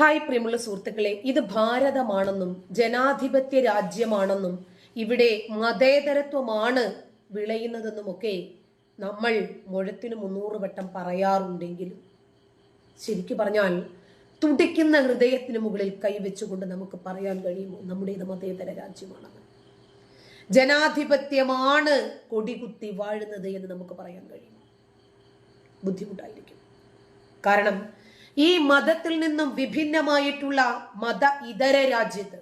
Hi പ്രിയമുള്ള സുഹൃത്തുക്കളെ ഇത് ഭാരതമാണെന്നും ജനാധിപത്യ രാജ്യമാണെന്നും ഇവിടെ മതേതരത്വമാണ് വിളയുന്നതെന്നുമൊക്കെ നമ്മൾ മുഴത്തിന് മുന്നൂറ് വട്ടം പറയാറുണ്ടെങ്കിലും ശരിക്കു പറഞ്ഞാൽ തുടിക്കുന്ന ഹൃദയത്തിന് മുകളിൽ കൈവച്ചുകൊണ്ട് നമുക്ക് പറയാൻ കഴിയുമോ? നമ്മുടെ ഇത് മതേതര രാജ്യമാണെന്ന്. ജനാധിപത്യമാണ് കൊടികുത്തി വാഴുന്നത് എന്ന് നമുക്ക് പറയാൻ കഴിയും ബുദ്ധിമുട്ടായിരിക്കും. കാരണം ഈ മതത്തിൽ നിന്നും വിഭിന്നമായിട്ടുള്ള മത ഇതര രാജ്യത്ത്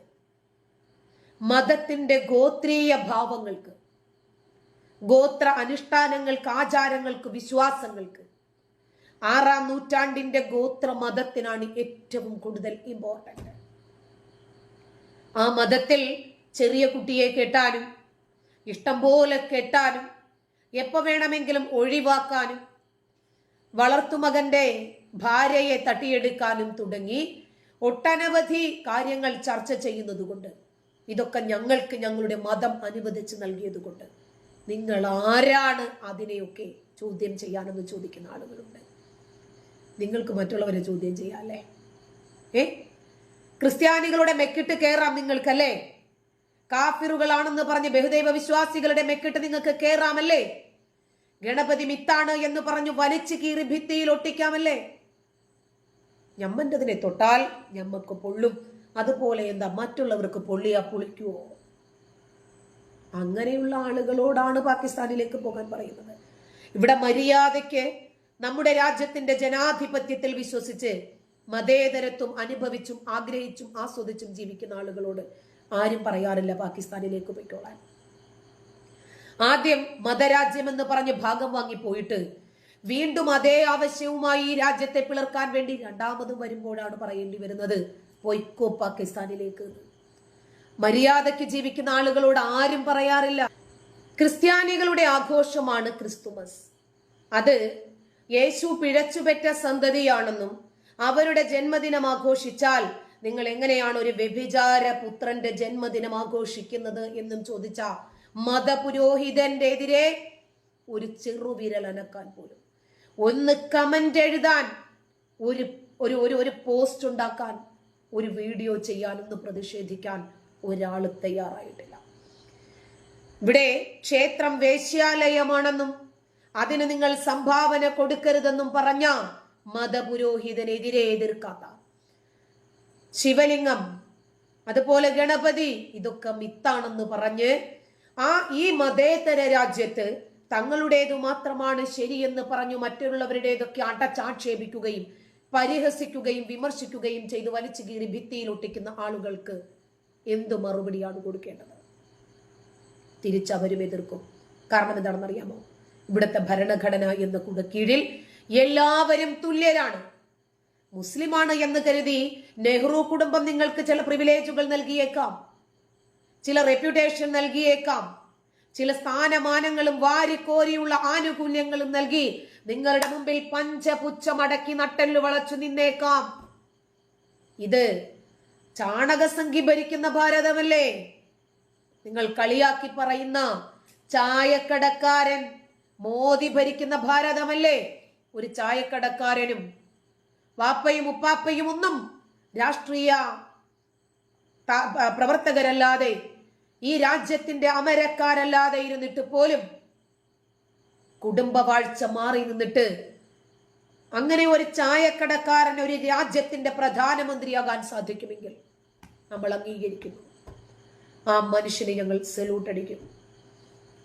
മതത്തിന്റെ ഗോത്രീയ ഭാവങ്ങൾക്ക് ഗോത്ര അനുഷ്ഠാനങ്ങൾക്ക് ആചാരങ്ങൾക്ക് വിശ്വാസങ്ങൾക്ക് ആറാം നൂറ്റാണ്ടിന്റെ ഗോത്ര മതത്തിനാണ് ഏറ്റവും കൂടുതൽ ഇമ്പോർട്ടന്റ് ആ മതത്തിൽ ചെറിയ കുട്ടിയെ കെട്ടാനും ഇഷ്ടംപോലെ കെട്ടാനും എപ്പോ വേണമെങ്കിലും ഒഴിവാക്കാനും വളർത്തുമകന്റെ ഭാര്യയെ തട്ടിയെടുക്കാനും തുടങ്ങി ഒട്ടനവധി കാര്യങ്ങൾ ചർച്ച ചെയ്യുന്നതുകൊണ്ട്. ഇതൊക്കെ ഞങ്ങൾക്ക് ഞങ്ങളുടെ മതം അനുവദിച്ച് നൽകിയതുകൊണ്ട്. നിങ്ങൾ ആരാണ് അതിനെയൊക്കെ ചോദ്യം ചെയ്യാനെന്ന് ചോദിക്കുന്ന ആളുകളുണ്ട്. നിങ്ങൾക്ക് മറ്റുള്ളവരെ ചോദ്യം ചെയ്യാം അല്ലേ? ഏ? ക്രിസ്ത്യാനികളുടെ മെക്കിട്ട് കയറാം നിങ്ങൾക്കല്ലേ? കാഫിറുകളാണെന്ന് പറഞ്ഞ് ബഹുദൈവ വിശ്വാസികളുടെ മെക്കിട്ട് നിങ്ങൾക്ക് കയറാമല്ലേ ഗണപതി മിത്താണ് എന്ന് പറഞ്ഞു വലിച്ചു കീറി ഭിത്തിയിൽ ഒട്ടിക്കാമല്ലേ? ഞമ്മന്റെതിനെ തൊട്ടാൽ ഞമ്മക്ക് പൊള്ളും. അതുപോലെ എന്താ മറ്റുള്ളവർക്ക് പൊള്ളിയാ പൊളിക്കുവോ? അങ്ങനെയുള്ള ആളുകളോടാണ് പാകിസ്ഥാനിലേക്ക് പോകാൻ പറയുന്നത്. ഇവിടെ മര്യാദയ്ക്ക് നമ്മുടെ രാജ്യത്തിന്റെ ജനാധിപത്യത്തിൽ വിശ്വസിച്ച് മതേതരത്വം അനുഭവിച്ചും ആഗ്രഹിച്ചും ആസ്വദിച്ചും ജീവിക്കുന്ന ആളുകളോട് ആരും പറയാറില്ല പാകിസ്ഥാനിലേക്ക് പോയിക്കോളാൻ. ആദ്യം മതരാജ്യമെന്ന് പറഞ്ഞ് ഭാഗം വാങ്ങി പോയിട്ട് വീണ്ടും അതേ ആവശ്യവുമായി ഈ രാജ്യത്തെ പിളർക്കാൻ വേണ്ടി രണ്ടാമതും വരുമ്പോഴാണ് പറയേണ്ടി വരുന്നത്. പൊയ്ക്കോ പാകിസ്ഥാനിലേക്ക്. മര്യാദയ്ക്ക് ജീവിക്കുന്ന ആളുകളോട് ആരും പറയാറില്ല. ക്രിസ്ത്യാനികളുടെ ആഘോഷമാണ് ക്രിസ്തുമസ്. അത് യേശു പിഴച്ചുപെറ്റ സന്തതിയാണെന്നും അവരുടെ ജന്മദിനം ആഘോഷിച്ചാൽ നിങ്ങൾ എങ്ങനെയാണ് ഒരു വ്യഭിചാര പുത്രന്റെ ജന്മദിനം ആഘോഷിക്കുന്നത് എന്നും ചോദിച്ച മതപുരോഹിതന്റെ എതിരെ ഒരു ചെറുവിരൽ അനക്കാൻ പോലും. ഒന്ന് കമന്റ് എഴുതാൻ ഒരു ഒരു ഒരു ഒരു പോസ്റ്റ് ഉണ്ടാക്കാൻ ഒരു വീഡിയോ ചെയ്യാൻ ഒന്ന് പ്രതിഷേധിക്കാൻ ഒരാൾ തയ്യാറായിട്ടില്ല. ഇവിടെ ക്ഷേത്രം വേശ്യാലയമാണെന്നും അതിന് നിങ്ങൾ സംഭാവന കൊടുക്കരുതെന്നും പറഞ്ഞ മതപുരോഹിതനെതിരെ എതിർക്കാത്ത ശിവലിംഗം അതുപോലെ ഗണപതി ഇതൊക്കെ മിത്താണെന്ന് പറഞ്ഞ് ആ ഈ മതേതര രാജ്യത്ത് തങ്ങളുടേതു മാത്രമാണ് ശരിയെന്ന് പറഞ്ഞു മറ്റുള്ളവരുടേതൊക്കെ അടച്ചാക്ഷേപിക്കുകയും പരിഹസിക്കുകയും വിമർശിക്കുകയും ചെയ്ത് വലിച്ചു കീറി ഭിത്തിയിൽ ഒട്ടിക്കുന്ന ആളുകൾക്ക് എന്തു മറുപടിയാണ് കൊടുക്കേണ്ടത്? തിരിച്ചവരും എതിർക്കും. കാരണം എന്താണെന്നറിയാമോ? ഇവിടുത്തെ ഭരണഘടന എന്ന കൂടെ കീഴിൽ എല്ലാവരും തുല്യരാണ്. മുസ്ലിമാണ് എന്ന് കരുതി നെഹ്റു കുടുംബം നിങ്ങൾക്ക് ചില പ്രിവിലേജുകൾ നൽകിയേക്കാം. ചില റെപ്യൂട്ടേഷൻ നൽകിയേക്കാം. ചില സ്ഥാനമാനങ്ങളും വാരിക്കോരിയുള്ള ആനുകൂല്യങ്ങളും നൽകി നിങ്ങളുടെ മുമ്പിൽ പഞ്ചപുച്ഛമടക്കി നട്ടെല്ലു വളച്ചു നിന്നേക്കാം. ഇത് ചാണകസംഖ്യ ഭരിക്കുന്ന ഭാരതമല്ലേ? നിങ്ങൾ കളിയാക്കി പറയുന്ന ചായക്കടക്കാരൻ മോദി ഭരിക്കുന്ന ഭാരതമല്ലേ? ഒരു ചായക്കടക്കാരനും വാപ്പയും ഉപ്പാപ്പയും ഒന്നും രാഷ്ട്രീയ പ്രവർത്തകരല്ലാതെ ഈ രാജ്യത്തിന്റെ അമരക്കാരല്ലാതെ ഇരുന്നിട്ട് പോലും കുടുംബവാഴ്ച മാറി നിന്നിട്ട് അങ്ങനെ ഒരു ചായക്കടക്കാരൻ ഒരു രാജ്യത്തിന്റെ പ്രധാനമന്ത്രിയാകാൻ സാധിക്കുമെങ്കിൽ നമ്മൾ അംഗീകരിക്കുന്നു. ആ മനുഷ്യനെ ഞങ്ങൾ സല്യൂട്ട് അടിക്കും.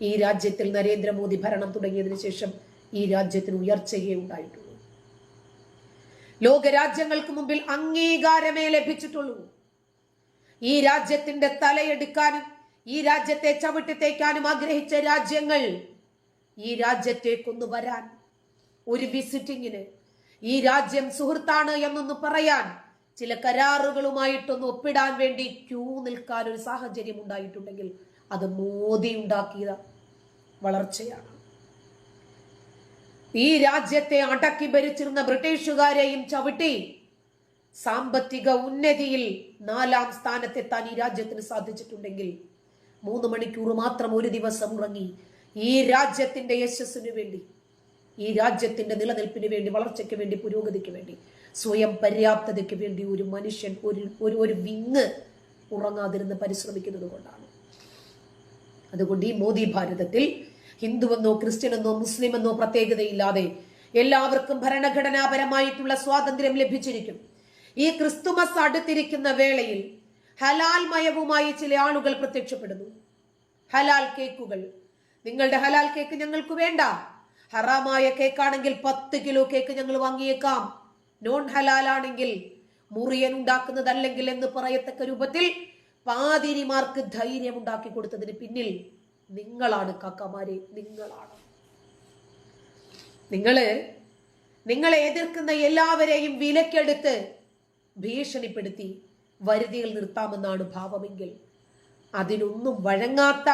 ഈ രാജ്യത്തിൽ നരേന്ദ്രമോദി ഭരണം തുടങ്ങിയതിനു ശേഷം ഈ രാജ്യത്തിന് ഉയർച്ചയെ ഉണ്ടായിട്ടുള്ളൂ. ലോകരാജ്യങ്ങൾക്ക് മുമ്പിൽ അംഗീകാരമേ ലഭിച്ചിട്ടുള്ളൂ. ഈ രാജ്യത്തിന്റെ തലയെടുക്കാനും ഈ രാജ്യത്തെ ചവിട്ടിത്തേക്കാനും ആഗ്രഹിച്ച രാജ്യങ്ങൾ ഈ രാജ്യത്തേക്കൊന്ന് വരാൻ ഒരു വിസിറ്റിങ്ങിന്. ഈ രാജ്യം സുഹൃത്താണ് എന്നൊന്ന് പറയാൻ ചില കരാറുകളുമായിട്ടൊന്ന് ഒപ്പിടാൻ വേണ്ടി ക്യൂ നിൽക്കാൻ ഒരു സാഹചര്യം ഉണ്ടായിട്ടുണ്ടെങ്കിൽ അത് മോദി ഉണ്ടാക്കിയ വളർച്ചയാണ്. ഈ രാജ്യത്തെ അടക്കി ഭരിച്ചിരുന്ന ബ്രിട്ടീഷുകാരെയും ചവിട്ടി സാമ്പത്തിക ഉന്നതിയിൽ നാലാം സ്ഥാനത്തെത്താൻ ഈ രാജ്യത്തിന് സാധിച്ചിട്ടുണ്ടെങ്കിൽ മൂന്ന് മണിക്കൂർ മാത്രം ഒരു ദിവസം ഉറങ്ങി. ഈ രാജ്യത്തിന്റെ യശസ്സിനു വേണ്ടി ഈ രാജ്യത്തിന്റെ നിലനിൽപ്പിന് വേണ്ടി വളർച്ചയ്ക്ക് വേണ്ടി പുരോഗതിക്ക് വേണ്ടി സ്വയം പര്യാപ്തതയ്ക്ക് വേണ്ടി ഒരു മനുഷ്യൻ ഒരു ഒരു ഒരു വിങ്ങ് ഉറങ്ങാതിരുന്ന് പരിശ്രമിക്കുന്നത് കൊണ്ടാണ്. അതുകൊണ്ട് ഈ മോദി ഭാരതത്തിൽ ഹിന്ദുവെന്നോ ക്രിസ്ത്യനെന്നോ മുസ്ലിമെന്നോ പ്രത്യേകതയില്ലാതെ എല്ലാവർക്കും ഭരണഘടനാപരമായിട്ടുള്ള സ്വാതന്ത്ര്യം ലഭിച്ചിരിക്കും. ഈ ക്രിസ്തുമസ് അടുത്തിരിക്കുന്ന വേളയിൽ ഹലാൽ മയവുമായി ചില ആളുകൾ പ്രത്യക്ഷപ്പെടുന്നു. ഹലാൽ കേക്കുകൾ. നിങ്ങളുടെ ഹലാൽ കേക്ക് ഞങ്ങൾക്ക് വേണ്ട. ഹറാമായ കേക്കാണെങ്കിൽ പത്ത് കിലോ കേക്ക് ഞങ്ങൾ വാങ്ങിയേക്കാം. നോൺ ഹലാൽ ആണെങ്കിൽ മുറിയൻ ഉണ്ടാക്കുന്നതല്ലെങ്കിൽ എന്ന് പറയത്തക്ക രൂപത്തിൽ പാതിരിമാർക്ക് ധൈര്യം ഉണ്ടാക്കി കൊടുത്തതിന് പിന്നിൽ നിങ്ങളാണ് കാക്കമാരെ നിങ്ങളാണ്. നിങ്ങൾ നിങ്ങളെ എതിർക്കുന്ന എല്ലാവരെയും വിലക്കെടുത്ത് ഭീഷണിപ്പെടുത്തി. വരുതികൾ നിർത്താമെന്നാണ് ഭാവമെങ്കിൽ അതിനൊന്നും വഴങ്ങാത്ത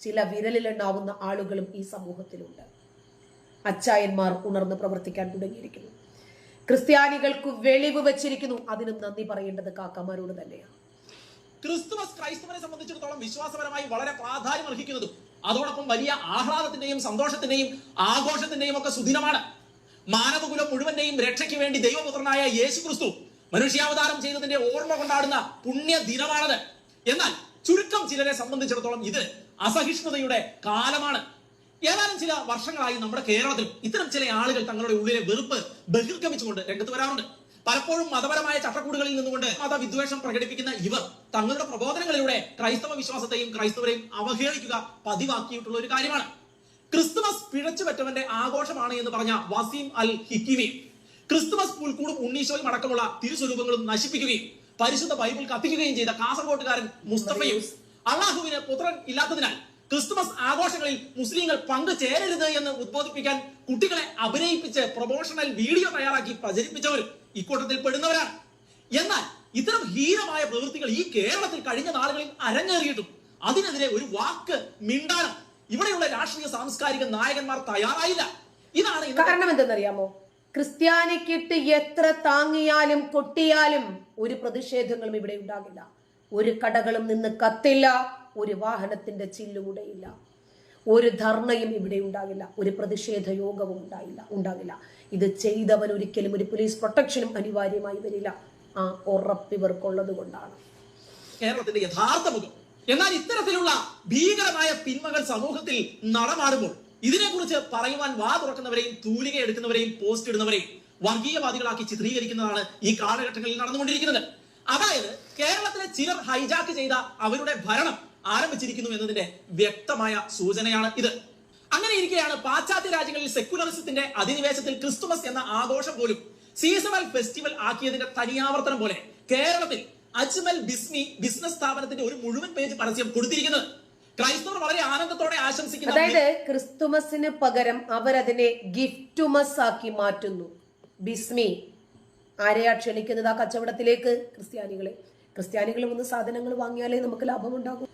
ചില വിരലിലുണ്ടാവുന്ന ആളുകളും ഈ സമൂഹത്തിലുണ്ട്. അച്ചായന്മാർ ഉണർന്ന് പ്രവർത്തിക്കാൻ തുടങ്ങിയിരിക്കുന്നു. ക്രിസ്ത്യാനികൾക്ക് വെളിവ് വെച്ചിരിക്കുന്നു. അതിനും നന്ദി പറയേണ്ടത് കാക്കമാരോട് തന്നെയാണ്. ക്രിസ്തുമസ് ക്രൈസ്തവനെ സംബന്ധിച്ചിടത്തോളം വിശ്വാസപരമായി വളരെ പ്രാധാന്യം അർഹിക്കുന്നതും അതോടൊപ്പം വലിയ ആഹ്ലാദത്തിന്റെയും സന്തോഷത്തിന്റെയും ആഘോഷത്തിന്റെയും ഒക്കെ സുദിനമാണ്. മാനവകുലം മുഴുവന്റെയും രക്ഷയ്ക്ക് വേണ്ടി ദൈവപുത്രനായ യേശു ക്രിസ്തു മനുഷ്യാവതാരം ചെയ്തതിന്റെ ഓർമ്മ കൊണ്ടാടുന്ന പുണ്യ ദിനമാണത് എന്നാൽ ചുരുക്കം ചിലരെ സംബന്ധിച്ചിടത്തോളം ഇത് അസഹിഷ്ണുതയുടെ കാലമാണ്. ഏതാനും ചില വർഷങ്ങളായി നമ്മുടെ കേരളത്തിൽ ഇത്തരം ചില ആളുകൾ തങ്ങളുടെ ഉള്ളിലെ വെറുപ്പ് ബഹിർഗമിച്ചുകൊണ്ട് രംഗത്ത് വരാറുണ്ട്. പലപ്പോഴും മതപരമായ ചട്ടക്കൂടുകളിൽ നിന്നുകൊണ്ട് മതവിദ്വേഷം പ്രകടിപ്പിക്കുന്ന ഇവർ തങ്ങളുടെ പ്രബോധനങ്ങളിലൂടെ ക്രൈസ്തവ വിശ്വാസത്തെയും ക്രൈസ്തവരെയും അവഹേളിക്കുക പതിവാക്കിയിട്ടുള്ള ഒരു കാര്യമാണ്. ക്രിസ്തുമസ് പിഴച്ചുപറ്റവന്റെ ആഘോഷമാണ് എന്ന് പറഞ്ഞ വസീം അൽ ഹിക്കിമി ക്രിസ്തുമസ് പുൽക്കൂടും ഉണ്ണീശോയും അടക്കമുള്ള തിരുസ്വരൂപങ്ങളും നശിപ്പിക്കുകയും പരിശുദ്ധ ബൈബിൾ കത്തിക്കുകയും ചെയ്ത കാസർഗോട്ടുകാരൻ മുസ്തഫയും അള്ളാഹുവിന് പുത്രൻ ഇല്ലാത്തതിനാൽ ക്രിസ്തുമസ് ആഘോഷങ്ങളിൽ മുസ്ലിങ്ങൾ പങ്കു ചേരരുത് എന്ന് ഉദ്ബോധിപ്പിക്കാൻ കുട്ടികളെ അഭിനയിപ്പിച്ച് പ്രൊമോഷണൽ വീഡിയോ തയ്യാറാക്കി പ്രചരിപ്പിച്ചവർ ഇക്കൂട്ടത്തിൽ പെടുന്നവരാണ്. എന്നാൽ ഇത്തരം ഹീനമായ പ്രവൃത്തികൾ ഈ കേരളത്തിൽ കഴിഞ്ഞ നാളുകളിൽ അരങ്ങേറിയിട്ടും അതിനെതിരെ ഒരു വാക്ക് മിണ്ടാനും ഇവിടെയുള്ള രാഷ്ട്രീയ സാംസ്കാരിക നായകന്മാർ തയ്യാറായില്ല. ഇതാണ് കാരണം എന്തെന്നറിയാമോ? ക്രിസ്ത്യാനിക്കിട്ട് എത്ര താങ്ങിയാലും കൊട്ടിയാലും ഒരു പ്രതിഷേധങ്ങളും ഇവിടെ ഉണ്ടാകില്ല. ഒരു കടകളും നിന്ന് കത്തില്ല ഒരു വാഹനത്തിന്റെ ചില്ലുകൂടെയില്ല. ഒരു ധർണയും ഇവിടെ ഉണ്ടാകില്ല ഒരു പ്രതിഷേധ യോഗവും ഉണ്ടായില്ല ഉണ്ടാകില്ല. ഇത് ചെയ്തവൻ ഒരിക്കലും ഒരു പോലീസ് പ്രൊട്ടക്ഷനും അനിവാര്യമായി വരില്ല. ആ ഉറപ്പിവർക്കുള്ളത് കൊണ്ടാണ്. കേരളത്തിന്റെ യഥാർത്ഥ മുഖം. എന്നാൽ ഇത്തരത്തിലുള്ള ഭീകരമായ തിന്മകൾ സമൂഹത്തിൽ നടമാടുമ്പോൾ ഇതിനെക്കുറിച്ച് പറയുവാൻ വാ തുറക്കുന്നവരെയും തൂലിക എടുക്കുന്നവരെയും പോസ്റ്റ് ഇടുന്നവരെയും വർഗീയവാദികളാക്കി ചിത്രീകരിക്കുന്നതാണ് ഈ കാലഘട്ടങ്ങളിൽ നടന്നുകൊണ്ടിരിക്കുന്നത്. അതായത് കേരളത്തിലെ ചിലർ ഹൈജാക്ക് ചെയ്ത അവരുടെ ഭരണം ആരംഭിച്ചിരിക്കുന്നു എന്നതിന്റെ വ്യക്തമായ സൂചനയാണ് ഇത്. അങ്ങനെ ഇരിക്കെയാണ് പാശ്ചാത്യ രാജ്യങ്ങളിൽ സെക്യുലറിസത്തിന്റെ അധിനിവേശത്തിൽ ക്രിസ്തുമസ് എന്ന ആഘോഷം പോലും സീസണൽ ഫെസ്റ്റിവൽ ആക്കിയതിന്റെ തനിയാവർത്തനം പോലെ കേരളത്തിൽ അജ്മൽ ബിസ്മി ബിസിനസ് സ്ഥാപനത്തിന്റെ ഒരു മുഴുവൻ പേജ് പരസ്യം കൊടുത്തിരിക്കുന്നത്. ക്രൈസ്തവർ വളരെ ആനന്ദത്തോടെ ആശംസിക്കുന്നു അതായത് ക്രിസ്തുമസിന് പകരം അവരതിനെ ഗിഫ്റ്റുമസ് ആക്കി മാറ്റുന്നു. ബിസ്മി ആരെയാ ക്ഷണിക്കുന്നത് ആ കച്ചവടത്തിലേക്ക് ക്രിസ്ത്യാനികളെ. ക്രിസ്ത്യാനികൾ വന്ന് സാധനങ്ങൾ വാങ്ങിയാലേ നമുക്ക് ലാഭമുണ്ടാകും.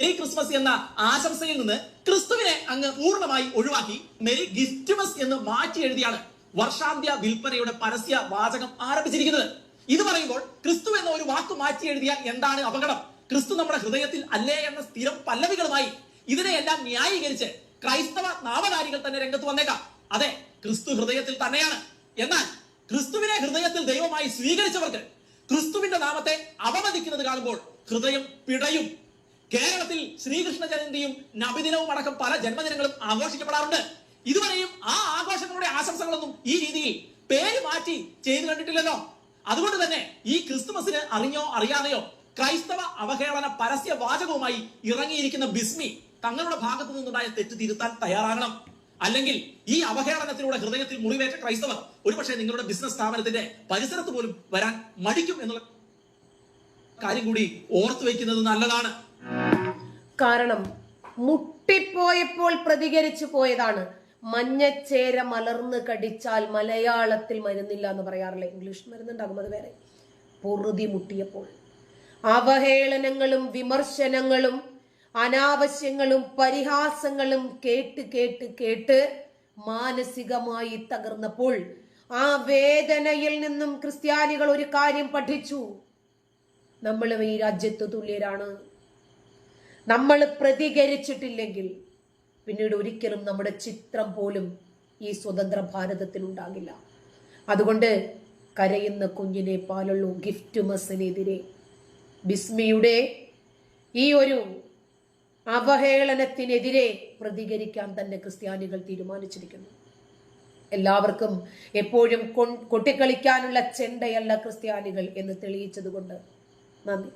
മെരി ക്രിസ്മസ് എന്ന ആശംസയിൽ നിന്ന് ക്രിസ്തുവിനെ അങ്ങ് പൂർണമായി ഒഴിവാക്കി മെരി ഗിഫ്റ്റ്മസ് എന്ന് മാറ്റി എഴുതിയാണ് വർഷാന്ത്യ വിൽപ്പനയുടെ പരസ്യ വാചകം ആരംഭിച്ചിരിക്കുന്നത്. ഇത് പറയുമ്പോൾ ക്രിസ്തു എന്ന ഒരു വാക്ക് മാറ്റി എഴുതിയാൽ എന്താണ് അപകടം? ക്രിസ്തു നമ്മുടെ ഹൃദയത്തിൽ അല്ലേ എന്ന സ്ഥിരം പല്ലവികളുമായി ഇതിനെയെല്ലാം ന്യായീകരിച്ച് ക്രൈസ്തവ നാമധാരികൾ തന്നെ രംഗത്ത് വന്നേക്കാം. അതെ ക്രിസ്തു ഹൃദയത്തിൽ തന്നെയാണ്. എന്നാൽ ക്രിസ്തുവിനെ ഹൃദയത്തിൽ ദൈവമായി സ്വീകരിച്ചവർക്ക് ക്രിസ്തുവിന്റെ നാമത്തെ അവമതിക്കുന്നത് കാണുമ്പോൾ ഹൃദയം പിടയും. കേരളത്തിൽ ശ്രീകൃഷ്ണ ജയന്തിയും നബിദിനവും അടക്കം പല ജന്മദിനങ്ങളും ആഘോഷിക്കപ്പെടാറുണ്ട്. ഇതുവരെയും ആ ആഘോഷങ്ങളുടെ ആശംസകളൊന്നും ഈ രീതിയിൽ പേര് മാറ്റി ചെയ്തു കണ്ടിട്ടില്ലല്ലോ. അതുകൊണ്ട് തന്നെ ഈ ക്രിസ്തുമസിന് അറിഞ്ഞോ അറിയാതെയോ ക്രൈസ്തവ അവഹേളന പരസ്യ വാചകവുമായി ഇറങ്ങിയിരിക്കുന്ന ബിസ്മി തങ്ങളുടെ ഭാഗത്തു നിന്നുണ്ടായ തെറ്റ് തിരുത്താൻ തയ്യാറാകണം. അല്ലെങ്കിൽ ഈ അവഹേളനത്തിലൂടെ ഹൃദയത്തിൽ മുറിവേറ്റ ക്രൈസ്തവർ ഒരുപക്ഷെ നിങ്ങളുടെ ബിസിനസ് സ്ഥാപനത്തിന്റെ പരിസരത്ത് പോലും വരാൻ മടിക്കും എന്നുള്ള കാര്യം കൂടി ഓർത്തു വെക്കുന്നത് നല്ലതാണ്. കാരണം മുട്ടിപ്പോയപ്പോൾ പ്രതികരിച്ചു പോയതാണ്. മഞ്ഞച്ചേര മലർന്ന് കടിച്ചാൽ മലയാളത്തിൽ മരുന്നില്ല എന്ന് പറയാറില്ല? ഇംഗ്ലീഷ് മരുന്നുണ്ടാകും അത് വേറെ. പൊറുതി മുട്ടിയപ്പോൾ. അവഹേളനങ്ങളും വിമർശനങ്ങളും അനാവശ്യങ്ങളും പരിഹാസങ്ങളും കേട്ട് കേട്ട് കേട്ട് മാനസികമായി തകർന്നപ്പോൾ ആ വേദനയിൽ നിന്നും ക്രിസ്ത്യാനികൾ ഒരു കാര്യം പഠിച്ചു. നമ്മൾ ഈ രാജ്യത്ത് തുല്യരാണ്. നമ്മൾ പ്രതികരിച്ചിട്ടില്ലെങ്കിൽ പിന്നീട് ഒരിക്കലും നമ്മുടെ ചിത്രം പോലും ഈ സ്വതന്ത്ര ഭാരതത്തിൽ ഉണ്ടാകില്ല. അതുകൊണ്ട് കരയുന്ന കുഞ്ഞിനെ പാലുള്ളൂ ഗിഫ്റ്റ് മസിനെതിരെ ബിസ്മിയുടെ ഈ ഒരു അവഹേളനത്തിനെതിരെ പ്രതികരിക്കാൻ തന്നെ ക്രിസ്ത്യാനികൾ തീരുമാനിച്ചിരിക്കുന്നു. എല്ലാവർക്കും എപ്പോഴും കൊട്ടിക്കളിക്കാനുള്ള ചെണ്ടയല്ല ക്രിസ്ത്യാനികൾ എന്ന് തെളിയിച്ചതുകൊണ്ട് നന്ദി.